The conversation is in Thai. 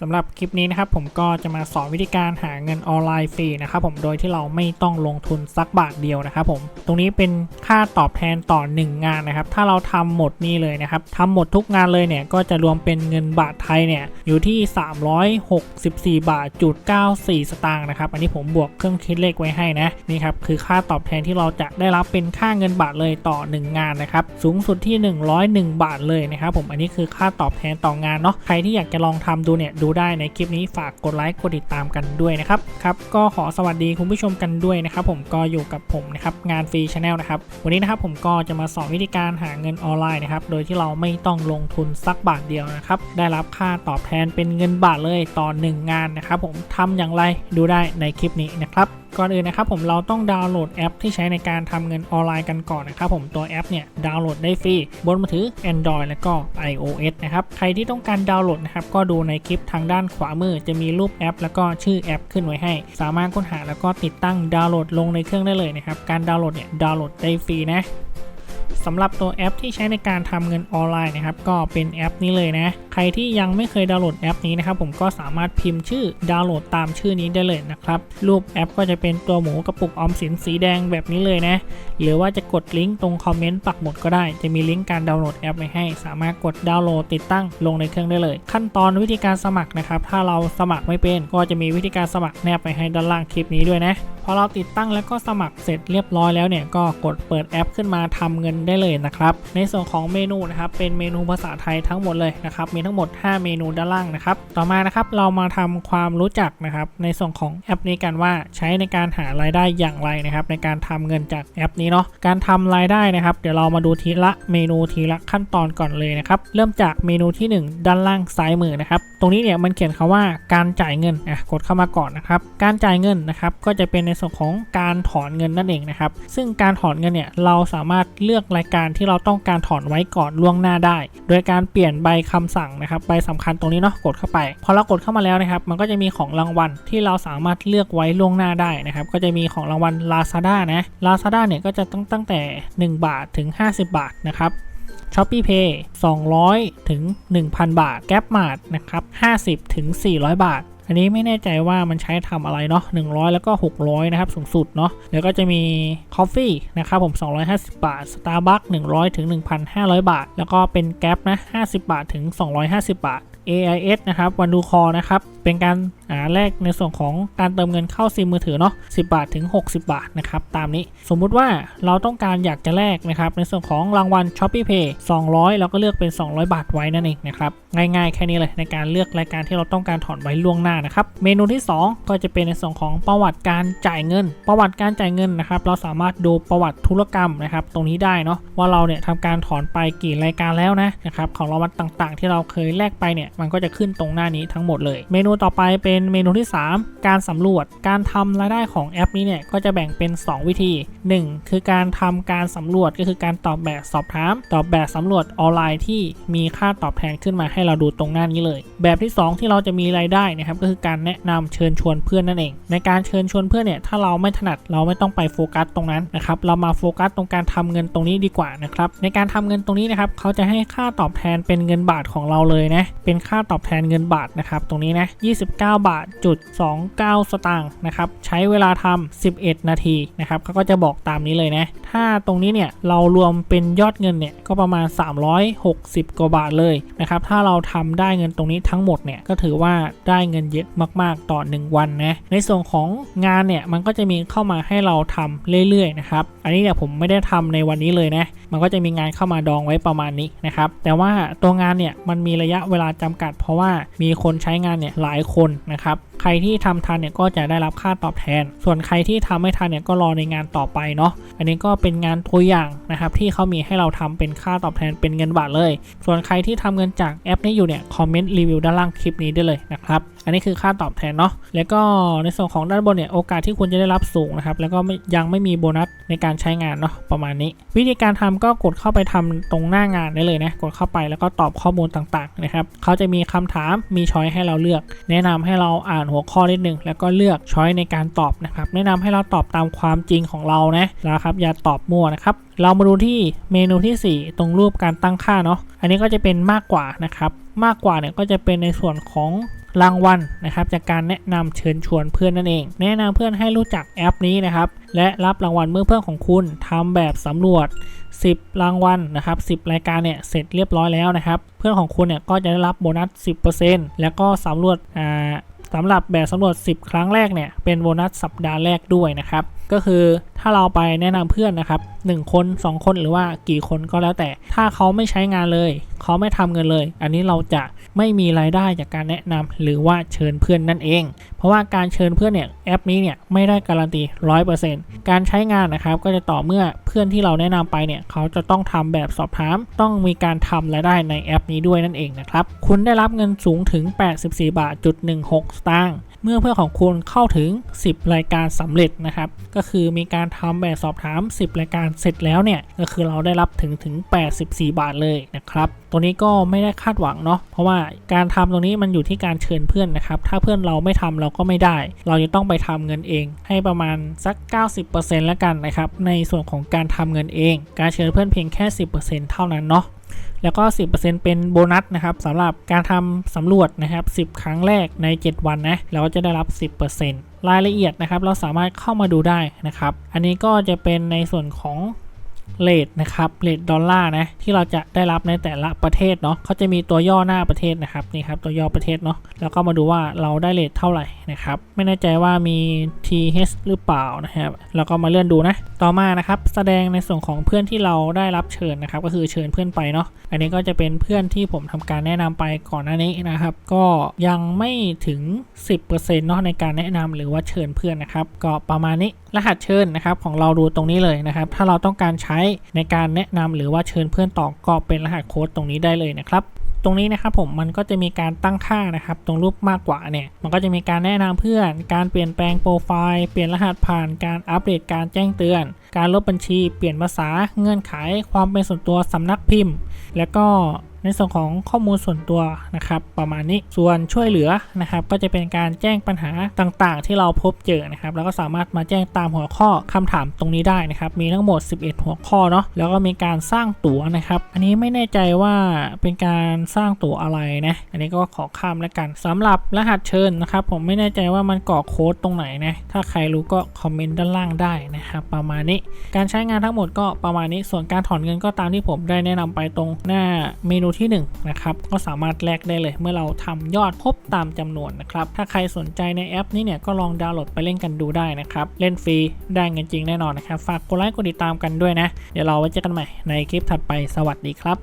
สำหรับคลิปนี้นะครับผมก็จะมาสอนวิธีการหาเงินออนไลน์ฟรีนะครับผมโดยที่เราไม่ต้องลงทุนสักบาทเดียวนะครับผมตรงนี้เป็นค่าตอบแทนต่อ 1 งานนะครับถ้าเราทำหมดนี่เลยนะครับทำหมดทุกงานเลยเนี่ยก็จะรวมเป็นเงินบาทไทยเนี่ยอยู่ที่ 364 บาทจุด94 สตางค์นะครับอันนี้ผมบวกเครื่องคิดเลขไว้ให้นะนี่ครับคือค่าตอบแทนที่เราจะได้รับเป็นค่าเงินบาทเลยต่อ 1 งานนะครับสูงสุดที่ 101 บาทเลยนะครับผมอันนี้คือค่าตอบแทนต่องานเนาะใครที่อยากจะลองทำดูเนี่ยดูได้ในคลิปนี้ฝากกดไลค์กดติดตามกันด้วยนะครับครับก็ขอสวัสดีคุณผู้ชมกันด้วยนะครับผมก็อยู่กับผมนะครับงานฟรีชาแนลนะครับวันนี้นะครับผมก็จะมาสอนวิธีการหาเงินออนไลน์นะครับโดยที่เราไม่ต้องลงทุนสักบาทเดียวนะครับได้รับค่าตอบแทนเป็นเงินบาทเลยต่อ1งานนะครับผมทำอย่างไรดูได้ในคลิปนี้นะครับ ก่อนอื่นนะครับผมเราต้องดาวน์โหลดแอปที่ใช้ในการทำเงินออนไลน์กันก่อนนะครับผมตัวแอปเนี่ยดาวน์โหลดได้ฟรีบนมือถือ Android และก็ iOS นะครับใครที่ต้องการดาวน์โหลดนะครับก็ดูในคลิปทางด้านขวามือจะมีรูปแอป แล้วก็ชื่อแอปขึ้นไว้ให้ สามารถค้นหาแล้วก็ติดตั้งดาวน์โหลดลงในเครื่องได้เลยนะครับการดาวน์โหลดเนี่ยดาวน์โหลดได้ฟรีนะ สำหรับตัวแอปที่ใช้ในการทำเงินออนไลน์นะครับก็เป็นแอปนี้เลยนะ ใครที่ยังไม่เคยดาวน์โหลดแอปนี้นะครับผมก็สามารถพิมพ์ชื่อดาวน์โหลดตามชื่อนี้ได้เลยนะครับรูปแอปก็จะเป็นตัวหมูกระปุกออมสินสีแดงแบบนี้เลยนะ หรือว่าจะกดลิงก์ตรงคอมเมนต์ปักหมุดก็ได้ จะมีลิงก์การดาวน์โหลดแอปไว้ให้ สามารถกดดาวน์โหลดติดตั้งลงในเครื่องได้เลย ขั้นตอนวิธีการสมัครนะครับถ้าเราสมัครไม่เป็นก็จะมีวิธีการสมัครแนบไปให้ด้านล่างคลิปนี้ด้วยนะ อเราติดตั้งแล้วก็สมัครเสร็จเรียบร้อยแล้วเนี่ยก็กดเปิดแอปขึ้นมาทำเงินได้เลยนะครับ ในส่วนของเมนูนะครับเป็นเมนูภาษาไทยทั้งหมดเลยนะครับมีทั้งหมด 5 เมนูด้านล่างนะครับต่อมานะครับเรามาทำความรู้จักนะครับในส่วนของแอปนี้กันว่าใช้ในการหารายได้อย่างไรนะครับในการทำเงินจากแอปนี้เนาะการทำรายได้นะครับ เดี๋ยวเรามาดูทีละเมนูทีละขั้นตอนก่อนเลยนะครับเริ่มจากเมนูทีหนึ่1 ด้านล่างซ้ายมือนะครับตรงนี้เนี่ยมันเขียนคาว่าการจ่ายเงินอะกดเข้ามาก่อนนะครับการจ่ายเงินนะครับก็จะเป็นในส่วนของการถอนเงินนั่นเองนะครับ ซึ่งการถอนเงินเนี่ยเราสามารถเลือกรายการที่เราต้องการถอนไว้ก่อนล่วงหน้าได้ โดยการเปลี่ยนใบคำสั่งนะครับใบสำคัญตรงนี้เนาะกดเข้าไป พอเรากดเข้ามาแล้วนะครับ มันก็จะมีของรางวัลที่เราสามารถเลือกไว้ล่วงหน้าได้นะครับ ก็จะมีของรางวัล Lazada นะ Lazada เนี่ยก็จะตั้งตั้งแต่ 1 บาทถึง 50 บาทนะครับ s h o p e e Pay 200 ถึง 1,000 บาท g a p m a r t นะครับ 50 ถึง 400 บาท อันนี้ไม่แน่ใจว่ามันใช้ทำอะไรเนาะ100 แล้วก็ 600 นะครับ สูงสุดเนาะแล้วก็จะมี Coffee นะครับผม 250 บาท Starbucks 100 ถึง 1,500 บาท แล้วก็เป็นแก๊ปนะ 50 บาทถึง 250 บาท AIS นะครับวันดูคอนะครับเป็นการอ่าแลกในส่วนของการเติมเงินเข้าซิมมือถือเนาะ10 บาทถึง 60 บาทนะครับตามนี้สมมุติว่าเราต้องการอยากจะแลกนะครับในส่วนของรางวัล s h o p e e Pay 200 เราก็เลือกเป็น 200 บาทไว้นั่นเองนะครับง่ายๆ แค่นี้เลยในการเลือกรายการที่เราต้องการถอนไว้ล่วงหน้านะครับเมนูที่ 2 ก็จะเป็นในส่วนของประวัติการจ่ายเงิน ประวัติการจ่ายเงินนะครับเราสามารถดูประวัติธุรกรรมนะครับตรงนี้ได้เนาะว่าเราเนี่ยทำการถอนไปกี่รายการแล้วนะนะครับของรางวัลต่างๆ ที่เราเคยแลกไปเนี่ยมันก็จะขึ้นตรงหน้านี้ทั้งหมดเลย เมนูต่อไปเป็นเมนูที่ 3 การสำรวจ การทำรายได้ของแอปนี้เนี่ยก็จะแบ่งเป็น 2 วิธี 1 คือการทำการสำรวจก็คือการตอบแบบสอบถาม ตอบแบบสำรวจออนไลน์ที่มีค่าตอบแทนขึ้นมาให้เราดูตรงหน้านี้เลย แบบที่ 2 ที่เราจะมีรายได้นะครับก็คือการแนะนำเชิญชวนเพื่อนนั่นเอง ในการเชิญชวนเพื่อนเนี่ยถ้าเราไม่ถนัดเราไม่ต้องไปโฟกัสตรงนั้นนะครับเรามาโฟกัสตรงการทำเงินตรงนี้ดีกว่านะครับในการทำเงินตรงนี้นะครับเขาจะให้ค่าตอบแทนเป็นเงินบาทของเราเลยนะเป็นค่าตอบแทนเงินบาทนะครับตรงนี้นะ 29 บาทจุด29 สตางค์นะครับใช้เวลาทำ11 นาทีนะครับเขาก็จะบอกตามนี้เลยนะ ถ้าตรงนี้เนี่ยเรารวมเป็นยอดเงินเนี่ยก็ประมาณ 360 กว่าบาทเลยนะครับถ้าเราทำได้เงินตรงนี้ทั้งหมดเนี่ยก็ถือว่าได้เงินเยอะมากๆต่อ 1 วันนะในส่วนของงานเนี่ยมันก็จะมีเข้ามาให้เราทำเรื่อยๆนะครับอันนี้เนี่ยผมไม่ได้ทำในวันนี้เลยนะ มันก็จะมีงานเข้ามาดองไว้ประมาณนี้นะครับแต่ว่าตัวงานเนี่ยมันมีระยะเวลาจำกัด เพราะว่ามีคนใช้งานเนี่ยหลายคนนะครับใครที่ทำทันเนี่ยก็จะได้รับค่าตอบแทน ส่วนใครที่ทำไม่ทันเนี่ยก็รอในงานต่อไปเนาะอันนี้ก็เป็นงานตัวอย่างนะครับที่เขามีให้เราทำเป็นค่าตอบแทนเป็นเงินบาทเลย ส่วนใครที่ทำเงินจากแอปนี้อยู่เนี่ยคอมเมนต์รีวิวด้านล่างคลิปนี้ได้เลยนะครับอันนี้คือค่าตอบแทนเนาะแล้วก็ในส่วนของด้านบนเนี่ยโอกาสที่คุณจะได้รับสูงนะครับแล้วก็ยังไม่มีโบนัสในการใช้งานเนาะประมาณนี้ วิธีการทำก็กดเข้าไปทำตรงหน้างานได้เลยนะ กดเข้าไปแล้วก็ตอบข้อมูลต่างๆนะครับเขาจะมีคำถามมีช้อยให้เราเลือก แนะนำให้เราอ่านหัวข้อนิดนึงแล้วก็เลือกช้อยในการตอบนะครับ แนะนำให้เราตอบตามความจริงของเรานะนะครับ อย่าตอบมั่วนะครับเรามาดูที่เมนูที่ 4 ตรงรูปการตั้งค่าเนาะ อันนี้ก็จะเป็นมากกว่านะครับ มากกว่าเนี่ยก็จะเป็นในส่วนของ รางวัลนะครับจากการแนะนำเชิญชวนเพื่อนนั่นเอง แนะนำเพื่อนให้รู้จักแอปนี้นะครับและรับรางวัลเมื่อเพื่อนของคุณทำแบบสำรวจ 10 รางวัลนะครับ10 รายการเนี่ยเสร็จเรียบร้อยแล้วนะครับเพื่อนของคุณเนี่ยก็จะได้รับโบนัส 10%แล้วก็สำรวจอ่าสำหรับแบบสำรวจ 10 ครั้งแรกเนี่ยเป็นโบนัสสัปดาห์แรกด้วยนะครับ ก็คือถ้าเราไปแนะนำเพื่อนนะครับ 1 คน 2 คนหรือว่ากี่คนก็แล้วแต่ ถ้าเขาไม่ใช้งานเลย เขาไม่ทำเงินเลย อันนี้เราจะไม่มีรายได้จากการแนะนำหรือว่าเชิญเพื่อนนั่นเอง เพราะว่าการเชิญเพื่อนเนี่ยแอปนี้เนี่ยไม่ได้การันตี 100%การใช้งานนะครับก็จะต่อเมื่อเพื่อนที่เราแนะนำไปเนี่ยเขาจะต้องทำแบบสอบถาม ต้องมีการทำรายได้ในแอปนี้ด้วยนั่นเองนะครับคุณได้รับเงินสูงถึง 84บาทจุด16 สตางค์ เมื่อเพื่อนของคุณเข้าถึง 10 รายการสำเร็จนะครับ ก็คือมีการทำแบบสอบถาม 10 รายการเสร็จแล้วเนี่ย ก็คือเราได้รับถึงถึง 84 บาทเลยนะครับ ตัวนี้ก็ไม่ได้คาดหวังเนาะ เพราะว่าการทำตรงนี้มันอยู่ที่การเชิญเพื่อนนะครับ ถ้าเพื่อนเราไม่ทำเราก็ไม่ได้ เราจะต้องไปทำเงินเอง ให้ประมาณสัก 90%แล้วกันนะครับ ในส่วนของการทำเงินเอง การเชิญเพื่อนเพียงแค่ 10%เท่านั้นเนาะ แล้วก็ 10%เป็นโบนัสนะครับสำหรับการทำสำรวจนะครับ 10 ครั้งแรกใน 7 วันนะเราก็จะได้รับ 10%รายละเอียดนะครับ เราสามารถเข้ามาดูได้นะครับ อันนี้ก็จะเป็นในส่วนของ เลทนะครับเลทดอลลาร์นะที่เราจะได้รับในแต่ละประเทศเนาะเขาจะมีตัวย่อหน้าประเทศนะครับนี่ครับตัวย่อประเทศเนาะแล้วก็มาดูว่าเราได้เลทเท่าไหร่นะครับไม่แน่ใจว่ามี TH หรือเปล่านะครับแล้วก็มาเลื่อนดูนะ ต่อมานะครับแสดงในส่วนของเพื่อนที่เราได้รับเชิญนะครับก็คือเชิญเพื่อนไปเนาะอันนี้ก็จะเป็นเพื่อนที่ผมทำการแนะนำไปก่อนหน้านี้นะครับ ก็ยังไม่ถึง 10%เนาะในการแนะนำหรือว่าเชิญเพื่อนนะครับก็ประมาณนี้รหัสเชิญนะครับของเราดูตรงนี้เลยนะครับ ถ้าเราต้องการใช้ในการแนะนำหรือว่าเชิญเพื่อนต่อก็เป็นรหัสโค้ดตรงนี้ได้เลยนะครับตรงนี้นะครับผมมันก็จะมีการตั้งค่านะครับ ตรงรูปมากกว่าเนี่ย มันก็จะมีการแนะนำเพื่อน การเปลี่ยนแปลงโปรไฟล์ เปลี่ยนรหัสผ่าน การอัปเดตการแจ้งเตือน การลบบัญชี เปลี่ยนภาษา เงื่อนไข ความเป็นส่วนตัวสำนักพิมพ์ แล้วก็ ในส่วนของข้อมูลส่วนตัวนะครับ ประมาณนี้ส่วนช่วยเหลือนะครับ ก็จะเป็นการแจ้งปัญหาต่างๆ ที่เราพบเจอนะครับ แล้วก็สามารถมาแจ้งตามหัวข้อคำถามตรงนี้ได้นะครับ มีทั้งหมด 11 หัวข้อเนาะแล้วก็มีการสร้างตั๋วนะครับ อันนี้ไม่แน่ใจว่าเป็นการสร้างตั๋วอะไรนะอันนี้ก็ขอข้ามแล้วกันสำหรับรหัสเชิญนะครับ ผมไม่แน่ใจว่ามันกรอกโค้ดตรงไหนนะถ้าใครรู้ก็คอมเมนต์ด้านล่างได้นะครับประมาณนี้การใช้งานทั้งหมดก็ประมาณนี้ส่วนการถอนเงินก็ตามที่ผมได้แนะนำไปตรงหน้าเมนูที่1นะครับก็สามารถแลกได้เลย เมื่อเราทำยอดครบตามจำนวนนะครับถ้าใครสนใจในแอปนี้เนี่ยก็ลองดาวน์โหลดไปเล่นกันดูได้นะครับเล่นฟรีได้เงินจริงแน่นอนนะครับฝากกดไลค์กดติดตามกันด้วยนะ เดี๋ยวเราไว้เจอกันใหม่ในคลิปถัดไปสวัสดีครับ